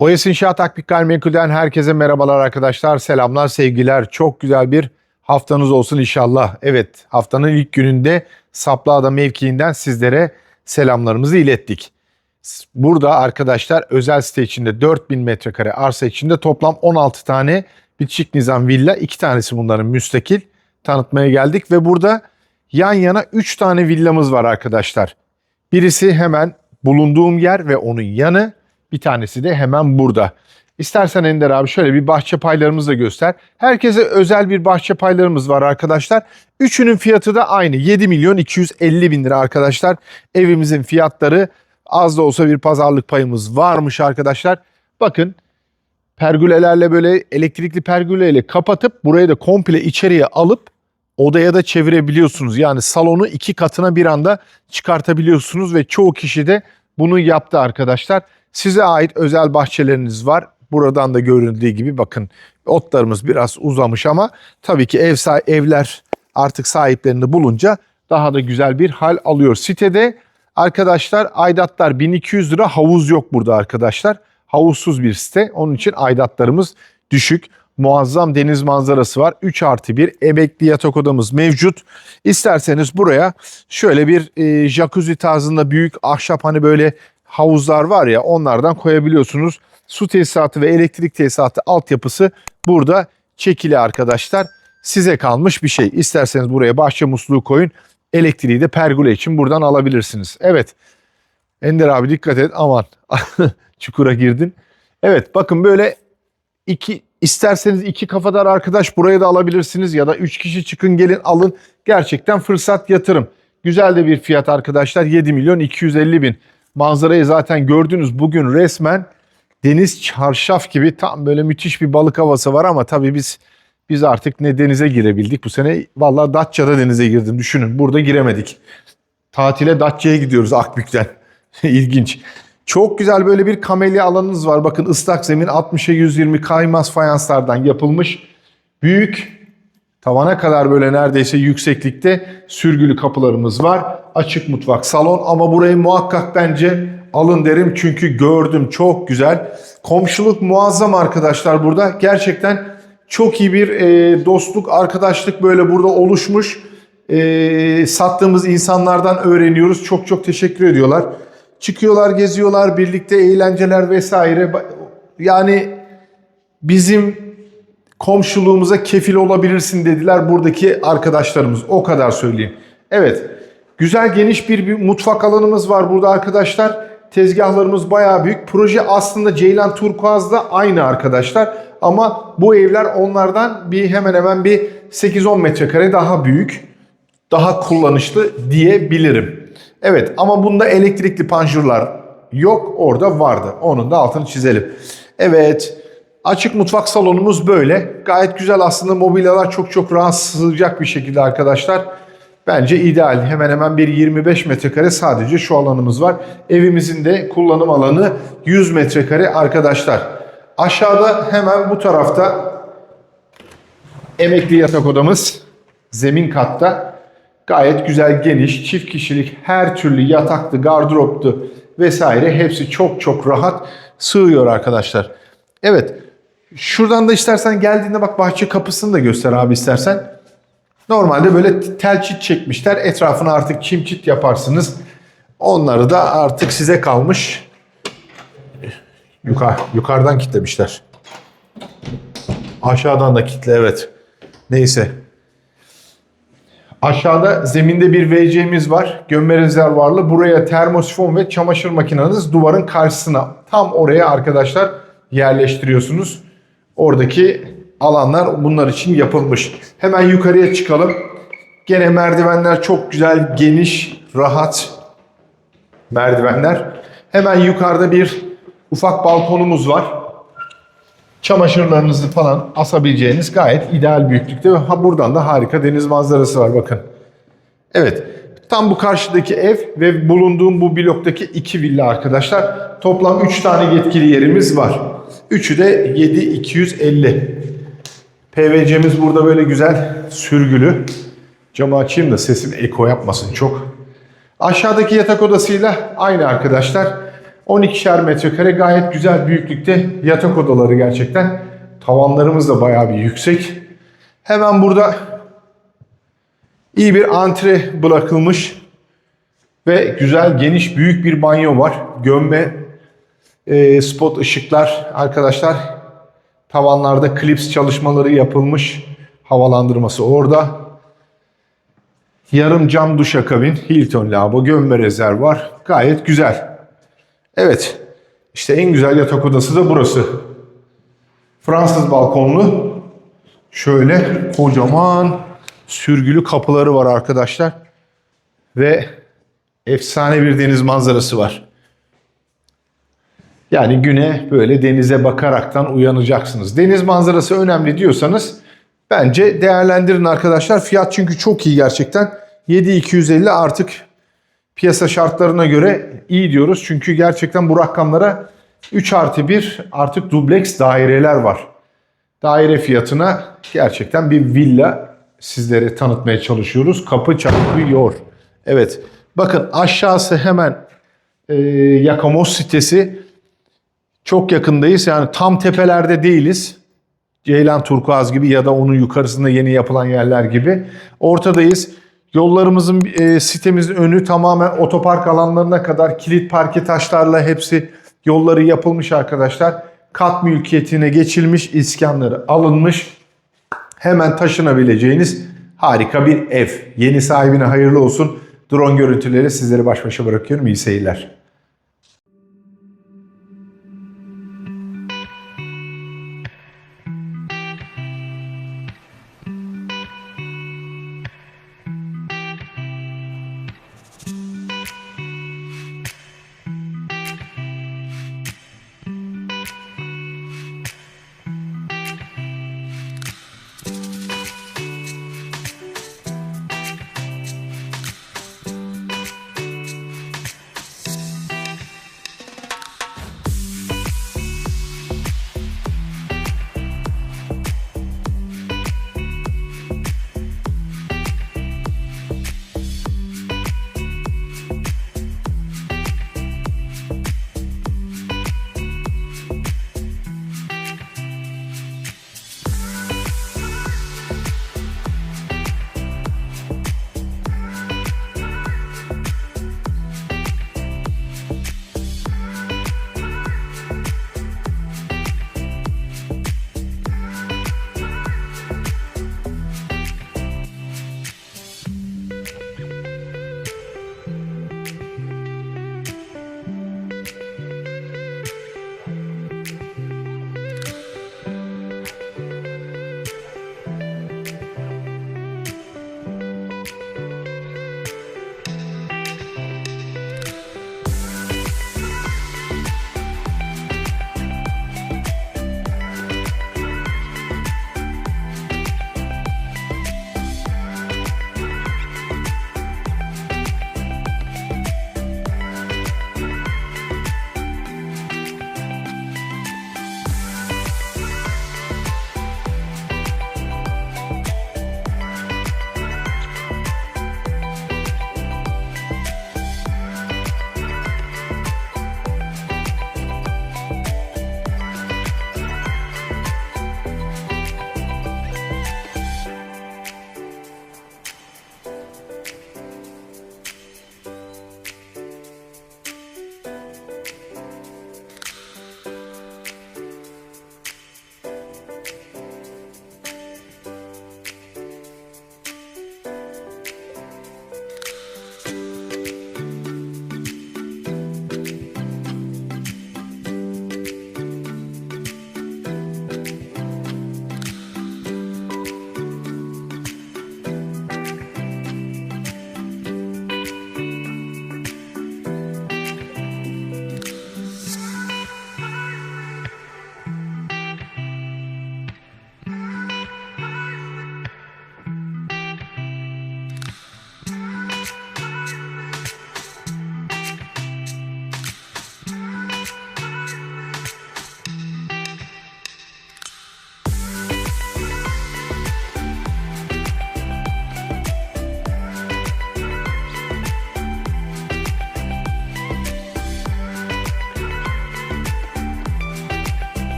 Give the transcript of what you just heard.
OES İnşaat Akbik Gayrimenkul'den herkese merhabalar arkadaşlar. Selamlar, sevgiler. Çok güzel bir haftanız olsun inşallah. Evet, haftanın ilk gününde Saplağda mevkiinden sizlere selamlarımızı ilettik. Burada arkadaşlar özel site içinde 4000 metrekare arsa içinde toplam 16 tane bitişik nizam villa, 2 tanesi bunların müstakil tanıtmaya geldik ve burada yan yana 3 tane villamız var arkadaşlar. Birisi hemen bulunduğum yer ve onun yanı. Bir tanesi de hemen burada. İstersen Ender abi şöyle bir bahçe paylarımızı da göster. Herkese özel bir bahçe paylarımız var arkadaşlar. Üçünün fiyatı da aynı. 7 milyon 250 bin lira arkadaşlar. Evimizin fiyatları az da olsa bir pazarlık payımız varmış arkadaşlar. Bakın pergülelerle böyle elektrikli pergüleyle kapatıp burayı da komple içeriye alıp odaya da çevirebiliyorsunuz. Yani salonu iki katına bir anda çıkartabiliyorsunuz ve çoğu kişi de bunu yaptı arkadaşlar. Size ait özel bahçeleriniz var. Buradan da görüldüğü gibi bakın otlarımız biraz uzamış ama tabii ki ev evler artık sahiplerini bulunca daha da güzel bir hal alıyor. Sitede arkadaşlar aidatlar 1200 lira havuz yok burada arkadaşlar. Havuzsuz bir site. Onun için aidatlarımız düşük. Muazzam deniz manzarası var. 3 artı 1 emekli yatak odamız mevcut. İsterseniz buraya şöyle bir e, jacuzzi tarzında büyük ahşap hani böyle havuzlar var ya onlardan koyabiliyorsunuz. Su tesisatı ve elektrik tesisatı altyapısı burada çekili arkadaşlar. Size kalmış bir şey. İsterseniz buraya bahçe musluğu koyun. Elektriği de pergole için buradan alabilirsiniz. Evet. Ender abi dikkat et aman. Çukura girdin. Evet bakın böyle iki isterseniz iki kafadar arkadaş buraya da alabilirsiniz ya da üç kişi çıkın gelin alın. Gerçekten fırsat yatırım. Güzel de bir fiyat arkadaşlar 7 milyon 250 bin. Manzarayı zaten gördünüz bugün resmen deniz çarşaf gibi tam böyle müthiş bir balık havası var ama tabii biz biz artık ne denize girebildik bu sene. Vallahi Datça'da denize girdim düşünün burada giremedik. Tatile Datça'ya gidiyoruz Akbük'ten. İlginç. Çok güzel böyle bir kamelya alanınız var. Bakın ıslak zemin 60'a 120 kaymaz fayanslardan yapılmış. Büyük tavana kadar böyle neredeyse yükseklikte sürgülü kapılarımız var. Açık mutfak, salon ama burayı muhakkak bence alın derim çünkü gördüm çok güzel. Komşuluk muazzam arkadaşlar burada. Gerçekten çok iyi bir e, dostluk, arkadaşlık böyle burada oluşmuş. E, sattığımız insanlardan öğreniyoruz. Çok çok teşekkür ediyorlar. Çıkıyorlar, geziyorlar, birlikte eğlenceler vesaire. Yani bizim komşuluğumuza kefil olabilirsin dediler buradaki arkadaşlarımız. O kadar söyleyeyim. Evet. Güzel geniş bir, bir mutfak alanımız var burada arkadaşlar. Tezgahlarımız bayağı büyük. Proje aslında Ceylan Turkuaz'da aynı arkadaşlar. Ama bu evler onlardan bir hemen hemen bir 8-10 metrekare daha büyük. Daha kullanışlı diyebilirim. Evet ama bunda elektrikli panjurlar yok. Orada vardı. Onun da altını çizelim. Evet. Açık mutfak salonumuz böyle. Gayet güzel aslında mobilyalar çok çok rahat sığacak bir şekilde arkadaşlar. Bence ideal. Hemen hemen bir 25 metrekare sadece şu alanımız var. Evimizin de kullanım alanı 100 metrekare arkadaşlar. Aşağıda hemen bu tarafta emekli yatak odamız. Zemin katta. Gayet güzel geniş çift kişilik her türlü yataktı, gardıroptu vesaire hepsi çok çok rahat sığıyor arkadaşlar. Evet. Şuradan da istersen geldiğinde bak bahçe kapısını da göster abi istersen. Normalde böyle tel çit çekmişler. Etrafına artık çim çit yaparsınız. Onları da artık size kalmış. Yukarı, yukarıdan kitlemişler. Aşağıdan da kitle evet. Neyse. Aşağıda zeminde bir WC'miz var. Gömme rezervuarlı. Buraya termosifon ve çamaşır makineniz duvarın karşısına. Tam oraya arkadaşlar yerleştiriyorsunuz. Oradaki alanlar bunlar için yapılmış. Hemen yukarıya çıkalım. Gene merdivenler çok güzel, geniş, rahat merdivenler. Hemen yukarıda bir ufak balkonumuz var. Çamaşırlarınızı falan asabileceğiniz gayet ideal büyüklükte ha buradan da harika deniz manzarası var bakın. Evet. Tam bu karşıdaki ev ve bulunduğum bu bloktaki iki villa arkadaşlar. Toplam 3 tane yetkili yerimiz var. Üçü de 7250. PVC'miz burada böyle güzel sürgülü. Camı açayım da sesim eko yapmasın çok. Aşağıdaki yatak odasıyla aynı arkadaşlar. 12'şer metrekare gayet güzel büyüklükte yatak odaları gerçekten. Tavanlarımız da bayağı bir yüksek. Hemen burada iyi bir antre bırakılmış ve güzel geniş büyük bir banyo var. Gömme e, spot ışıklar arkadaşlar. Tavanlarda klips çalışmaları yapılmış. Havalandırması orada. Yarım cam duşakabin, Hilton lavabo, gömme rezervuar. Gayet güzel. Evet. İşte en güzel yatak odası da burası. Fransız balkonlu. Şöyle kocaman sürgülü kapıları var arkadaşlar. Ve efsane bir deniz manzarası var. Yani güne böyle denize bakaraktan uyanacaksınız. Deniz manzarası önemli diyorsanız bence değerlendirin arkadaşlar. Fiyat çünkü çok iyi gerçekten. 7250 artık piyasa şartlarına göre iyi diyoruz. Çünkü gerçekten bu rakamlara 3 artı 1 artık dubleks daireler var. Daire fiyatına gerçekten bir villa sizlere tanıtmaya çalışıyoruz. Kapı çarpıyor. Evet. Bakın aşağısı hemen e, Yakamoz sitesi. Çok yakındayız. Yani tam tepelerde değiliz. Ceylan Turkuaz gibi ya da onun yukarısında yeni yapılan yerler gibi. Ortadayız. Yollarımızın e, sitemizin önü tamamen otopark alanlarına kadar kilit parke taşlarla hepsi yolları yapılmış arkadaşlar. Kat mülkiyetine geçilmiş, iskanları alınmış. Hemen taşınabileceğiniz harika bir ev. Yeni sahibine hayırlı olsun. Drone görüntüleri sizleri baş başa bırakıyorum. İyi seyirler.